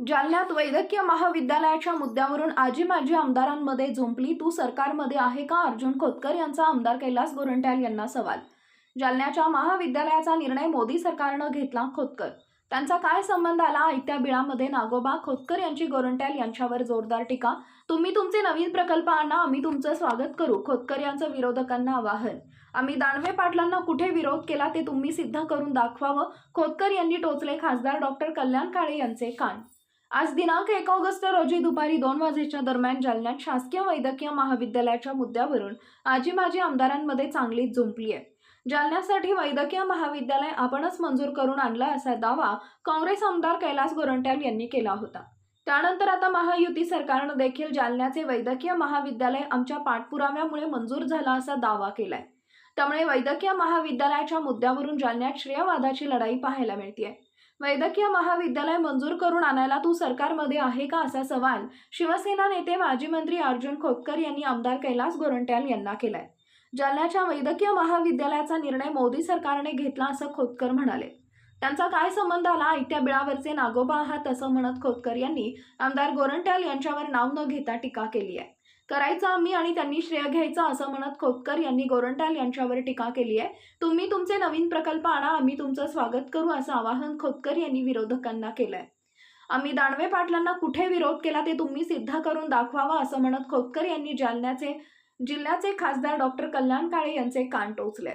जालन्यात वैद्यकीय महाविद्यालयाच्या मुद्द्यावरून आजी माजी आमदारांमध्ये झोंपली. तू सरकारमध्ये आहे का? अर्जुन खोतकर यांचा आमदार कैलास गोरंट्याल यांना सवाल. जालन्याच्या महाविद्यालयाचा निर्णय मोदी सरकारनं घेतला खोतकर. त्यांचा काय संबंध आला? आयत्या बिळामध्ये नागोबा खोतकर यांची गोरंट्याल यांच्यावर जोरदार टीका. तुम्ही तुमचे नवीन प्रकल्प आणा आम्ही तुमचं स्वागत करू खोतकर यांचं विरोधकांना आवाहन. आम्ही दानवे पाटलांना कुठे विरोध केला ते तुम्ही सिद्ध करून दाखवावं. खोतकर यांनी टोचले खासदार डॉक्टर कल्याण काळे यांचे कान. आज दिनांक एक ऑगस्ट रोजी दुपारी दोन वाजेच्या दरम्यान जालन्यात शासकीय वैद्यकीय महाविद्यालयाच्या मुद्द्यावरून आजी माजी आमदारांमध्ये चांगलीच जुंपली आहे. जालन्यासाठी वैद्यकीय महाविद्यालय आपणच मंजूर करून आणलं असा दावा काँग्रेस आमदार कैलास गोरंट्याल यांनी केला होता. त्यानंतर आता महायुती सरकारनं देखील जालन्याचे वैद्यकीय महाविद्यालय आमच्या पाठपुराव्यामुळे मंजूर झाला असा दावा केलाय. त्यामुळे वैद्यकीय महाविद्यालयाच्या मुद्द्यावरून जालन्यात श्रेयवादाची लढाई पाहायला मिळते वैद्यकीय महाविद्यालय मंजूर करून आणायला तू सरकारमध्ये आहे का असा सवाल शिवसेना नेते माजी मंत्री अर्जुन खोतकर यांनी आमदार कैलास गोरंट्याल यांना केलाय. जालन्याच्या वैद्यकीय महाविद्यालयाचा निर्णय मोदी सरकारने घेतला असं खोतकर म्हणाले. त्यांचा काय संबंध आला? आयत्या बिळावरचे नागोबा आहात असं म्हणत खोतकर यांनी आमदार गोरंट्याल यांच्यावर नाव न घेता टीका केली आहे. करायचा आम्ही आणि त्यांनी श्रेय घ्यायचा असं म्हणत खोतकर यांनी गोरंट्याल यांच्यावर टीका केली आहे. तुम्ही तुमचे नवीन प्रकल्प आणा आम्ही तुमचं स्वागत करू असं आवाहन खोतकर यांनी विरोधकांना केलंय. आम्ही दानवे पाटलांना कुठे विरोध केला ते तुम्ही सिद्ध करून दाखवावा असं म्हणत खोतकर यांनी जालन्याचे जिल्ह्याचे खासदार डॉक्टर कल्याण काळे यांचे कान टोचले